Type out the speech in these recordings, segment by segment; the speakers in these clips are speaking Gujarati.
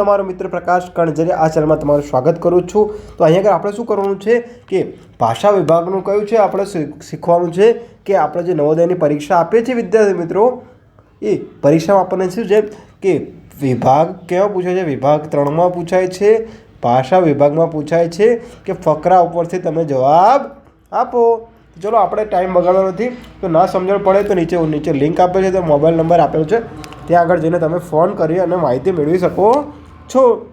તમારો મિત્ર પ્રકાશ કણજરે આ ચેનલમાં તમારું સ્વાગત કરું છું. તો અહીંયા આગળ આપણે શું કરવાનું છે કે ભાષા વિભાગનું કયું છે આપણે શીખ- શીખવાનું છે કે આપણે જે નવોદયની પરીક્ષા આપીએ છીએ વિદ્યાર્થી મિત્રો, એ પરીક્ષામાં આપણને શું છે કે વિભાગ કેવો પૂછાય છે? વિભાગ ત્રણમાં પૂછાય છે, ભાષા વિભાગમાં પૂછાય છે કે ફકરા ઉપરથી તમે જવાબ આપો. ચલો આપણે ટાઈમ બગાડવાનો નથી, તો ના સમજણ પડે તો નીચે નીચે લિંક આપેલ છે, તો મોબાઈલ નંબર આપેલો છે. ત્યાં આગળ જઈને તમે ફોન કરી અને માહિતી મેળવી શકો. છો?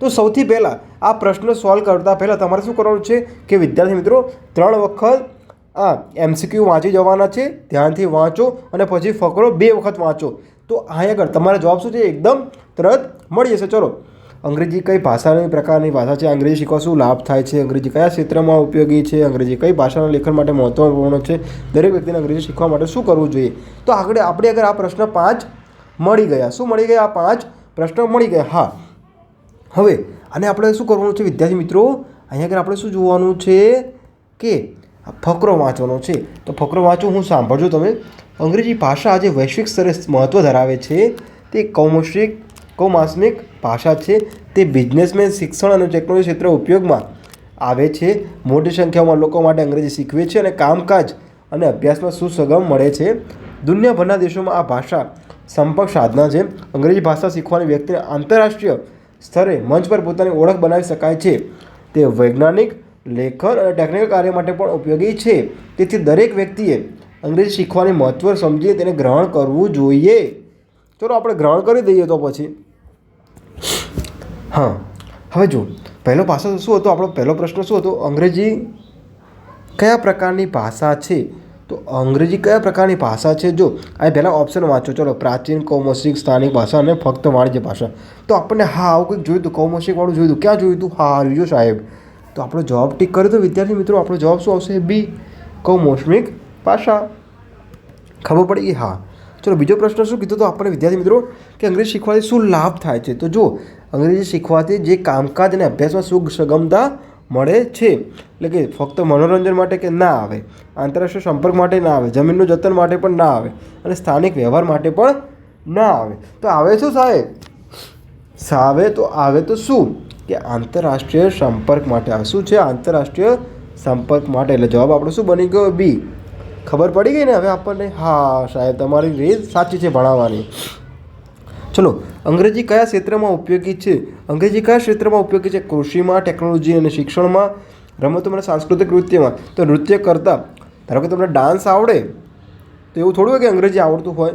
તો સૌથી પહેલાં આ પ્રશ્ન સોલ્વ કરતાં પહેલાં તમારે શું કરવાનું છે કે વિદ્યાર્થી મિત્રો, ત્રણ વખત આ એમસીક્યુ વાંચી જવાના છે, ધ્યાનથી વાંચો અને પછી ફકરો બે વખત વાંચો. તો અહીં આગળ તમારો જવાબ શું છે? એકદમ તરત મળી જશે. ચલો. અંગ્રેજી કઈ ભાષાની પ્રકારની ભાષા છે? અંગ્રેજી શીખવા શું લાભ થાય છે? અંગ્રેજી કયા ક્ષેત્રમાં ઉપયોગી છે? અંગ્રેજી કઈ ભાષાના લેખન માટે મહત્વપૂર્ણ છે? દરેક વ્યક્તિને અંગ્રેજી શીખવા માટે શું કરવું જોઈએ? તો આગળ, આપણે આગળ આ પ્રશ્ન પાંચ મળી ગયા. શું મળી ગયા? આ પાંચ પ્રશ્નો મળી ગયા. હા. હવે, અને આપણે શું કરવાનું છે વિદ્યાર્થી મિત્રો? અહીંયા આગળ આપણે શું જોવાનું છે કે ફકરો વાંચવાનો છે. તો ફકરો વાંચો, હું સાંભળજો તમે. અંગ્રેજી ભાષા આજે વૈશ્વિક સ્તરે મહત્ત્વ ધરાવે છે. તે કૌમોષિક કૌમાસમિક ભાષા છે. તે બિઝનેસમેન, શિક્ષણ અને ટેકનોલોજી ક્ષેત્રે ઉપયોગમાં આવે છે. મોટી સંખ્યામાં લોકો માટે અંગ્રેજી શીખવે છે અને કામકાજ અને અભ્યાસમાં સુસગમ મળે છે. દુનિયાભરના દેશોમાં આ ભાષા સંપર્ક સાધના છે અંગ્રેજી ભાષા શીખવાની વ્યક્તિને આંતરરાષ્ટ્રીય સ્તરે મંચ પર પોતાની ઓળખ બનાવી શકાય છે. તે વૈજ્ઞાનિક, લેખન અને ટેકનિકલ કાર્ય માટે પણ ઉપયોગી છે. તેથી દરેક વ્યક્તિએ અંગ્રેજી શીખવાની મહત્વ સમજીને તેને ગ્રહણ કરવું જોઈએ. ચલો આપણે ગ્રહણ કરી દઈએ તો પછી. હા, હવે જો પહેલો પાસો શું હતો? આપણો પહેલો પ્રશ્ન શું હતો? અંગ્રેજી કયા પ્રકારની ભાષા છે? તો અંગ્રેજી કયા પ્રકારની ભાષા છે? જો, આ પહેલાં ઓપ્શન વાંચો. ચલો, પ્રાચીન કૌમસિક સ્થાનિક ભાષા અને ફક્ત વાણિજ્ય ભાષા. તો આપણને હા, આવું કંઈક જોયું હતું? કૌમોષિકવાળું જોયું હતું? ક્યાં જોયું હતું? હા જો સાહેબ. તો આપણો જવાબ ટીક કર્યો તો વિદ્યાર્થી મિત્રો, આપણો જવાબ શું આવશે? બી કૌમોસમિક ભાષા. ખબર પડી કે હા. ચલો, બીજો પ્રશ્ન શું કીધો તો આપણને વિદ્યાર્થી મિત્રો કે અંગ્રેજી શીખવાથી શું લાભ થાય છે? તો જો, અંગ્રેજી શીખવાથી જે કામકાજ અને અભ્યાસમાં સુખ, સગમતા મળે છે? એટલે કે ફક્ત મનોરંજન માટે કે ના આવે? આંતરરાષ્ટ્રીય સંપર્ક માટે ના આવે? જમીનનું જતન માટે પણ ના આવે? અને સ્થાનિક વ્યવહાર માટે પણ ના આવે? તો આવે શું સાહેબ? સાવે તો આવે તો શું? કે આંતરરાષ્ટ્રીય સંપર્ક માટે આવે શું છે? આંતરરાષ્ટ્રીય સંપર્ક માટે? એટલે જવાબ આપણો શું બની ગયો? બી. ખબર પડી ગઈ ને હવે આપણને? હા, સાહેબ, તમારી રીત સાચી છે ભણાવવાની. ચલો, અંગ્રેજી કયા ક્ષેત્રમાં ઉપયોગી છે? અંગ્રેજી કયા ક્ષેત્રમાં ઉપયોગી છે? કૃષિમાં ટેકનોલોજી અને શિક્ષણમાં? રમતોમાં અને સાંસ્કૃતિક નૃત્યમાં? તો નૃત્ય કરતાં, ધારો કે તમને ડાન્સ આવડે, તો એવું થોડું હોય કે અંગ્રેજી આવડતું હોય?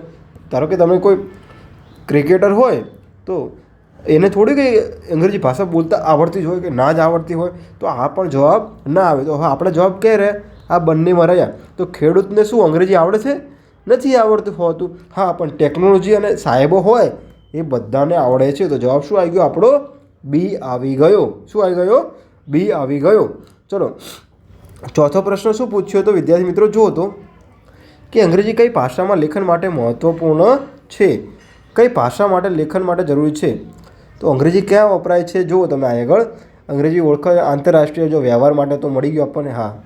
ધારો કે તમે કોઈ ક્રિકેટર હોય, તો એને થોડી કંઈ અંગ્રેજી ભાષા બોલતા આવડતી જ હોય કે ના જ આવડતી હોય? તો આ પણ જવાબ ના આવે. તો હવે આપણે જવાબ કહે રહે આ બંનેમાં રહ્યા તો ખેડૂતને શું અંગ્રેજી આવડે છે? નથી આવડતું હોતું. હા, પણ ટેકનોલોજી અને સાહેબો હોય એ બધાને આવડે છે. તો જવાબ શું આવી ગયો? આપણો બી આવી ગયો. શું આવી ગયો? બી આવી ગયો. ચલો, ચોથો પ્રશ્ન શું પૂછ્યો તો વિદ્યાર્થી મિત્રો જુઓ તો, કે અંગ્રેજી કઈ ભાષામાં લેખન માટે મહત્ત્વપૂર્ણ છે? કઈ ભાષા માટે લેખન માટે જરૂરી છે? તો અંગ્રેજી ક્યાં વપરાય છે? જુઓ તમે આગળ. અંગ્રેજી ઓળખ આંતરરાષ્ટ્રીય, જો વ્યવહાર માટે તો મળી ગયો આપણને. હા.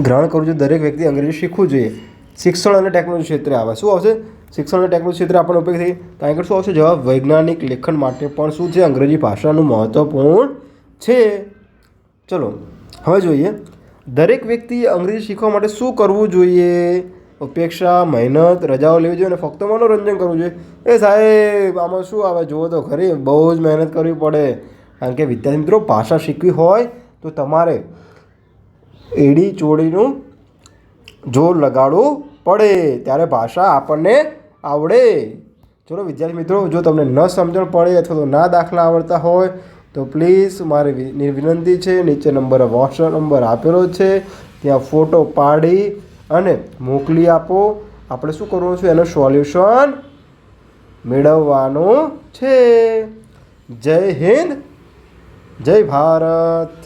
ગ્રહણ કરવું જોઈએ. દરેક વ્યક્તિ અંગ્રેજી શીખવું જોઈએ. શિક્ષણ અને ટેકનોલોજી ક્ષેત્રે આવે. શું આવશે? શિક્ષણ અને ટેકનોલોજી ક્ષેત્રે આપણને ઉપયોગ થઈ. તો આગળ શું આવશે? જવાબ, વૈજ્ઞાનિક લેખન માટે પણ શું છે? અંગ્રેજી ભાષાનું મહત્ત્વપૂર્ણ છે. ચલો, હવે જોઈએ. દરેક વ્યક્તિએ અંગ્રેજી શીખવા માટે શું કરવું જોઈએ? ઉપેક્ષા મહેનત, રજાઓ લેવી જોઈએ અને ફક્ત મનોરંજન કરવું જોઈએ. એ સાહેબ, આમાં શું આવે? જુઓ તો ખરી, બહુ જ મહેનત કરવી પડે. કારણ કે વિદ્યાર્થી મિત્રો, ભાષા શીખવી હોય તો તમારે એડી ચોડીનું જોર લગાડવું પડે, ત્યારે ભાષા આપણને આવડે. ચલો વિદ્યાર્થી મિત્રો, જો તમને ન સમજણ પડે અથવા તો ના દાખલા આવડતા હોય, તો પ્લીઝ મારી વિનંતી છે, નીચે નંબર વોટ્સઅપ નંબર આપેલો છે, ત્યાં ફોટો પાડી અને મોકલી આપો. આપણે શું કરવાનું છે? એનું સોલ્યુશન મેળવવાનું છે. જય હિન્દ, જય ભારત.